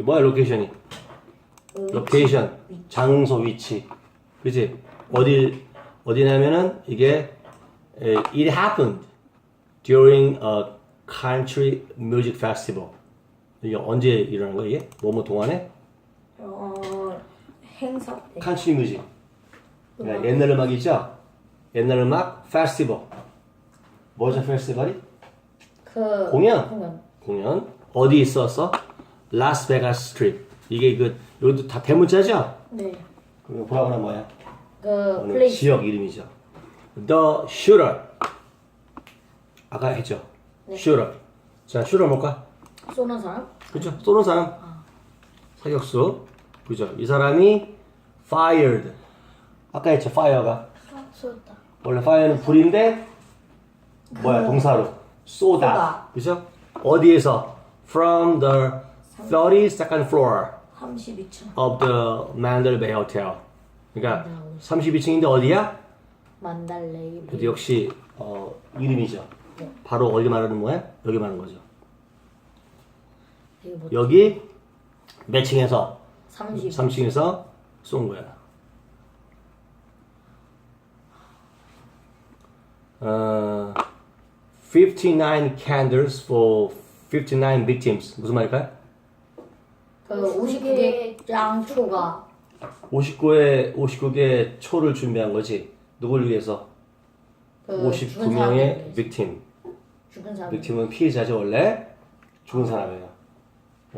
이게 뭐야 로케이션이? 로케이션 장소 위치. 그지? 어디 어디냐면은 이게 에, it happened during a country music festival. 이게 언제 일어난 거야 이게? 뭐뭐 동안에? 어 행사. 때 country music. 그러니까 옛날 음악 있죠? 옛날 음악 페스티벌 뭐죠 페스티벌이? 그 공연. 공연. 공연. 어디 있었어 라스베가스 스트립 이게 그 여기도 다 대문자죠 네. 그럼 보라고는 뭐야 그 플레이스 지역 이름이죠. The shooter. 아까 했죠. shooter. 자, shooter 뭘까? 쏘는 사람? 그죠? 쏘는 사람. 사격수. 그죠? 이 사람이 fired. 아까 했죠. fire가. 쏘다. 원래 fire는 불인데 뭐야? 동사로 쏘다. 쏘다. 그죠? 어디에서? From the 32nd floor 32층 of the Mandalay Bay Hotel. 그러니까 32층인데 어디야? 만달레이 그래도 역시 어, 이름이죠. 바로 어디 말하는 거야? 여기 말하는 거죠. 뭐 여기 몇 층에서 30. 3층에서 쏜 거야. 어, 59 candles for 59 victims. 무슨 말일까요? 그 59개 양초가 59의 59개 초를 준비한 거지. 누굴 위해서? 그 죽은 59명의 사람들 victim. 죽은 사람 빅팀은 피해자죠 원래 죽은 사람이에요.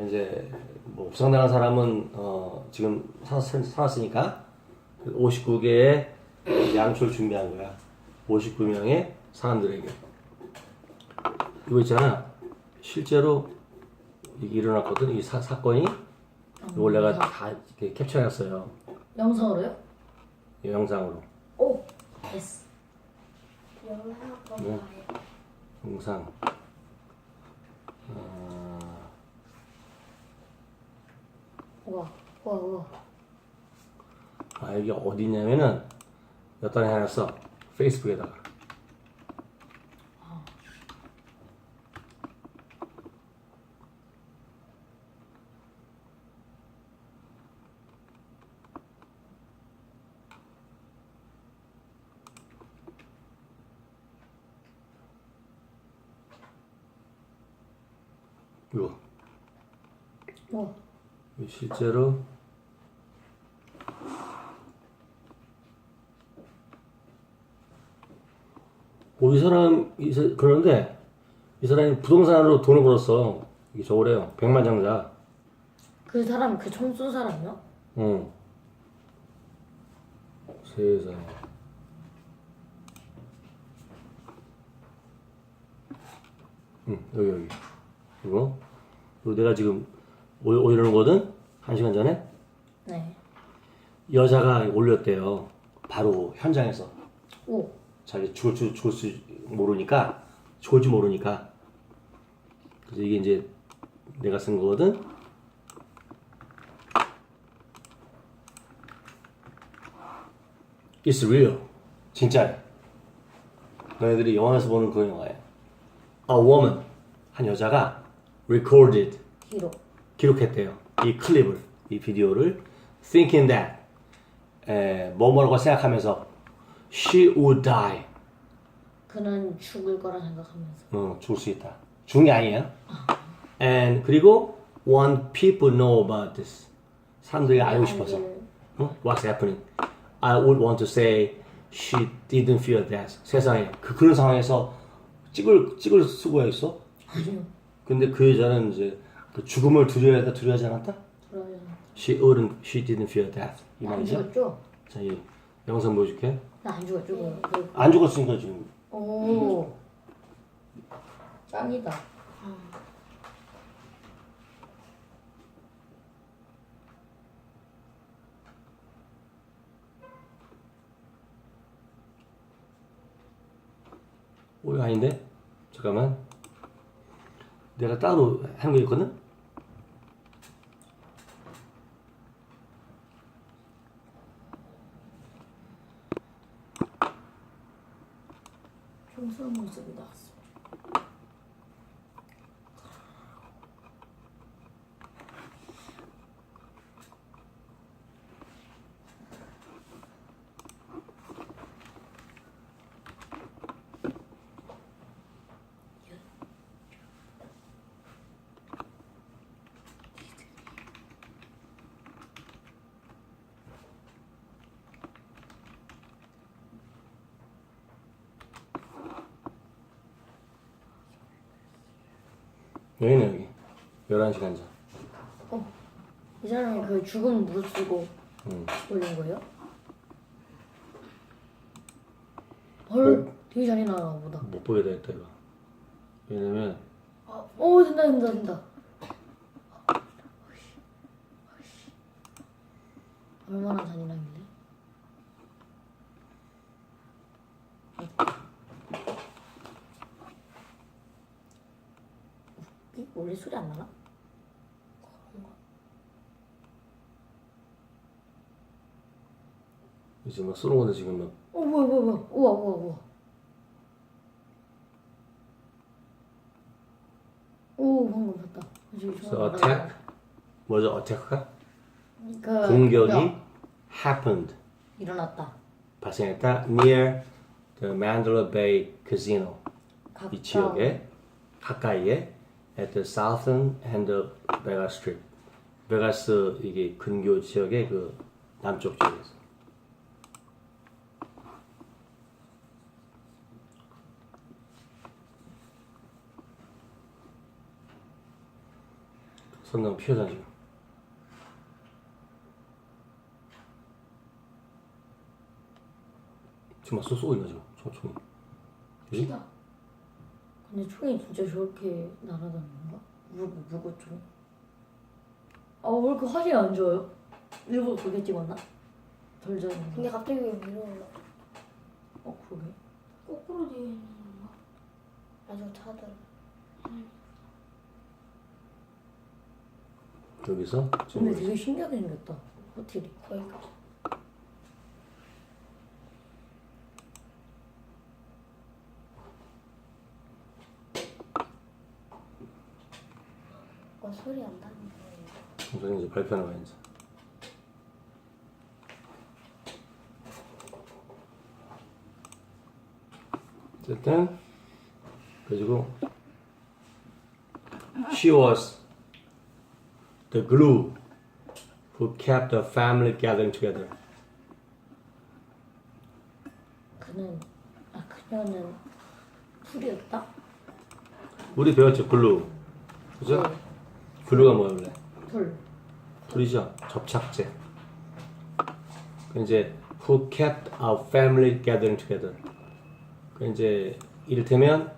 이제 뭐 부상당한 사람은 어, 지금 살, 살았으니까 59개의 양초를 준비한 거야. 59명의 사람들에게. 이거 있잖아. 실제로 이게 일어났거든. 이 사, 사건이. 이걸 내가 다 이렇게 캡처해놨어요. 영상으로요? 이 영상으로. 오 됐어. 네. 영상. 어, 우와 우와 우와 아 이게 어디냐면은 여기다 해놨어 페이스북에다가 이거 실제로 오, 이 사람, 이, 사- 그러는데, 이 사람이 부동산으로 돈을 벌었어. 이게 저거래요. 백만 장자. 그 사람 그 총 쏜 사람이요? 응. 세상에. 응, 여기, 여기. 이거. 이거 내가 지금 올- 올리는 거든? 한 시간 전에? 네. 여자가 올렸대요. 바로 현장에서. 오 자기 죽을 줄 죽을 수 모르니까 죽을 줄 모르니까 그래서 이게 이제 내가 쓴 거거든. It's real. 진짜야. 너희들이 영화에서 보는 그 영화야. A woman 한 여자가 recorded 기록 기록했대요. 이 클립을, 이 비디오를 thinking that 에, 뭐뭐라고 생각하면서 she would die. 그는 죽을 거라 생각하면서 어, 죽을 수 있다. 죽은 게 아니에요. And 그리고 want people know about this. 사람들이 알고 싶어서. 어? What's happening? I would want to say she didn't feel that. 세상에 그 그런 상황에서 찍을 찍을 수가 있어? 아니요 근데 그 여자는 이제 그 죽음을 두려워하다 두려워하지 않았다? 그러면 She wouldn't, she didn't feel death. 이 안 말이죠. 죽었죠? 자, 이 영상 보여줄게. 나 안 죽었죠? 그, 그, 안 죽었으니까 지금 오 짱이다 오 이거 아닌데? 잠깐만. 내가 따로 한거 있거든? 총 쏘는 모습이 나왔어 여기네 여기 11시간 전이 사람이 그 죽은 무릎 쓰고 음. 올린 거예요? 헐, 어? 되게 잘이 나나 보다. 못 보게 되겠다 이거 왜냐면 오, 된다, 된다, 된다. 얼마나 잔인하길래? 이 원래 소리 안 나나? 이제 막 쏘는 건데 지금 막. 어 뭐야 뭐야 뭐야. 우와 우와 우와. 오 방금 봤다. 저기 So 저거 attack? 뭐죠? attack가? 그 공격이 야, happened. 일어났다. 발생했다. near the Mandalay Bay Casino. 이 지역에 가까이에 at the southern end of Vegas Strip. 베가스 이게 근교 지역의 그 남쪽 지역에서. 선당 피해자 지금 지금 막 쏘고 있나 지금? 총 총이. 그지? 근데 총이 진짜 저렇게 날아다니는 건가? 무거 무거 총? 아왜 이렇게 화질이 안 좋아요? 일부러 그렇게 찍었나? 덜 잘했나? 근데 갑자기 왜 위로 올라? 어 그러게 거꾸로 되어 있는 건가? 아주 차들. 여기서 근데 되게 신기하게 생겼다 호텔이 거기까지. 어 소리 안 나는 거예요. 우선 이제 거야 이제 어쨌든 그리고 she was the glue who kept the family gathering together 그는 아 그녀는 풀이었다? 우리 배웠죠 글루 그죠? 글루가 뭐야 원래? 풀 둘이죠. 접착제. 그 이제 who kept our family gathering together. 그 이제 이를테면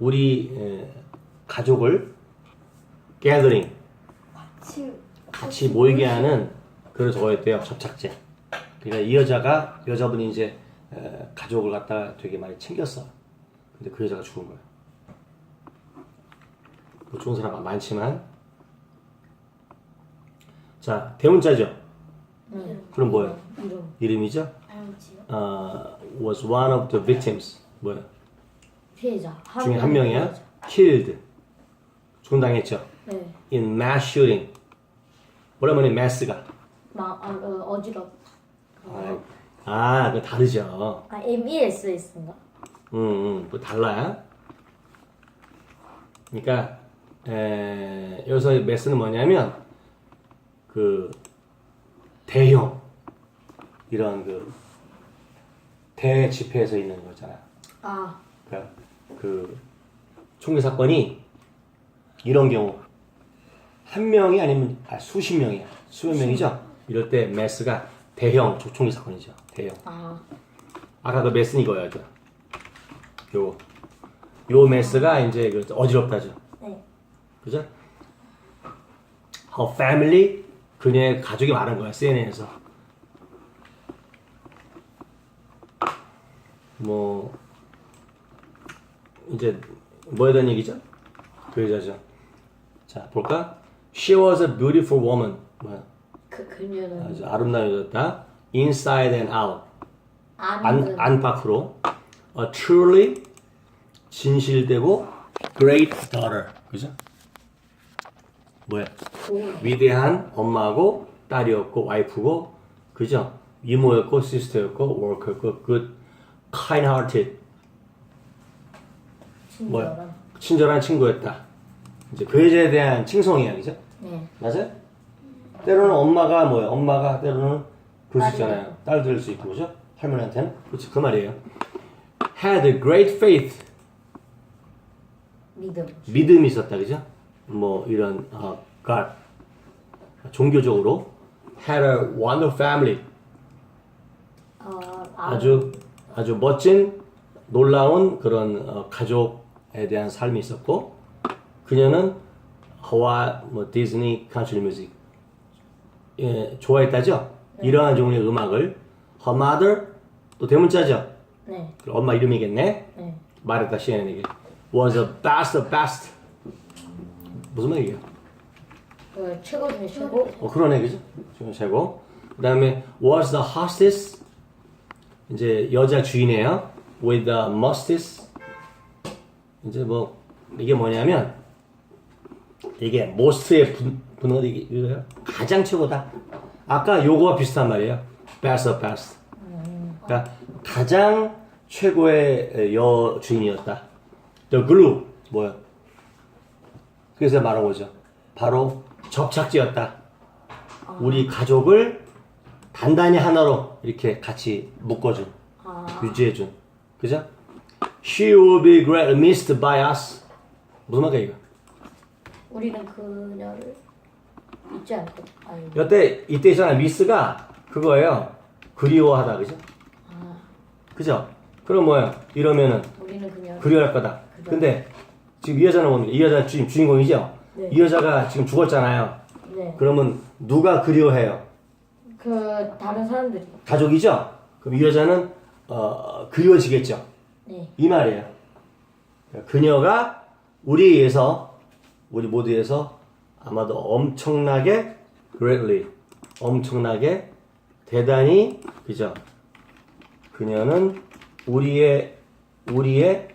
우리 에, 가족을 gathering 같이 같이 모이게 하는 그걸 저거였대요. 접착제. 그러니까 이 여자가 여자분이 이제 에, 가족을 갖다가 되게 많이 챙겼어. 근데 그 여자가 죽은 거야. 뭐 죽은 사람 많지만 자 대문자죠. 응. 그럼 뭐예요? 이름 이름이죠? 알지요? 어, was one of the victims. 뭐야? 피해자 중에 한 명이야. 피해자. killed. 죽은당했죠. 네 in mass shooting. 오랜만에 mass가. 막 아, 어, 어지럽 아, 아, 그 다르죠. 아 MESS인가? 음, 음, 뭐 달라요. 그러니까 에, 여기서 매스는 뭐냐면 그 대형 이런 그 대집회에서 있는 거잖아. 아 그러니까 그 총기 사건이 이런 경우 한 명이 아니면 아, 수십 명이야 수백 명이죠. 이럴 때 매스가 대형 총기 사건이죠. 대형. 아, 아까 그 매스는 이거였죠. 요거. 요 매스가 이제 그 어지럽다죠. 네. 그죠? Her family 그녀의 가족이 많은 거야 CNN에서. 뭐 이제 뭐에 대한 얘기죠? 그 여자죠. 자 볼까? She was a beautiful woman. 뭐야? 그 그녀는 아주 아름다운 여자였다. Inside and out. 안, 안팎으로 a truly 진실되고 great daughter 그죠? 뭐야? 위대한 엄마고 딸이었고 와이프고 그죠? 이모였고 시스터였고 워커였고 good kind hearted 뭐야? 친절한 친절한 친구였다 이제 그 여자에 대한 칭송이야 그죠? 네 맞아요? 때로는 엄마가 뭐야? 엄마가 때로는 그럴 수 있잖아요. 딸될수 있고, 그죠? 할머니한테는. 그렇지, 그 말이에요. Had a great faith. 믿음. 믿음이 있었다 그죠? 뭐 이런 어, God 종교적으로 had a wonderful family 아, 아, 아주 아주 멋진 놀라운 그런 어, 가족에 대한 삶이 있었고 그녀는 하와 뭐 디즈니 컨트리 뮤직 예, 좋아했다죠. 이러한 종류의 음악을 her mother 또 대문자죠. 네, 그럼 엄마 이름이겠네. 네. 말했다 시연에게 was the best of best 무슨 말이에요? 그 최고 중에 최고. 어 그러네 그죠? 지금 최고. 그다음에 was the hostess 이제 여자 주인이에요. with the mostest 이제 뭐 이게 뭐냐면 이게 most의 분, 분어가 이게 이거예요. 가장 최고다. 아까 요거와 비슷한 말이에요. best of best. 그러니까 가장 최고의 여 주인이었다. the glue 뭐야? 그래서 말한 거죠. 바로 접착제였다. 우리 가족을 단단히 하나로 이렇게 같이 묶어준, 유지해준. 그죠? She will be greatly missed by us. 무슨 말이야 이거? 우리는 그녀를 잊지 않고. 아니, 이때 이때 있잖아 미스가 그거예요. 그리워하다 그죠? 그죠? 그럼 뭐야? 이러면은 우리는 그녀를. 그리워할 거다. 근데 지금 이 여자는 뭡니까? 이 여자 주인 주인공이죠? 네. 이 여자가 지금 죽었잖아요. 네. 그러면 누가 그리워해요? 그 다른 사람들이. 가족이죠? 그럼 이 여자는 어, 그리워지겠죠? 네. 이 말이에요. 그러니까 그녀가 우리에 의해서 우리 모두에 의해서 아마도 엄청나게 greatly 엄청나게 대단히 그죠? 그녀는 우리의 우리의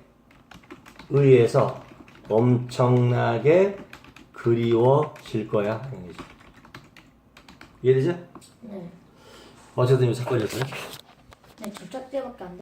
의해서 엄청나게 그리워질 거야. 거죠. 이해되죠? 네. 어쨌든 이거 삭 걸렸어요. 네, 접착제밖에 안 돼.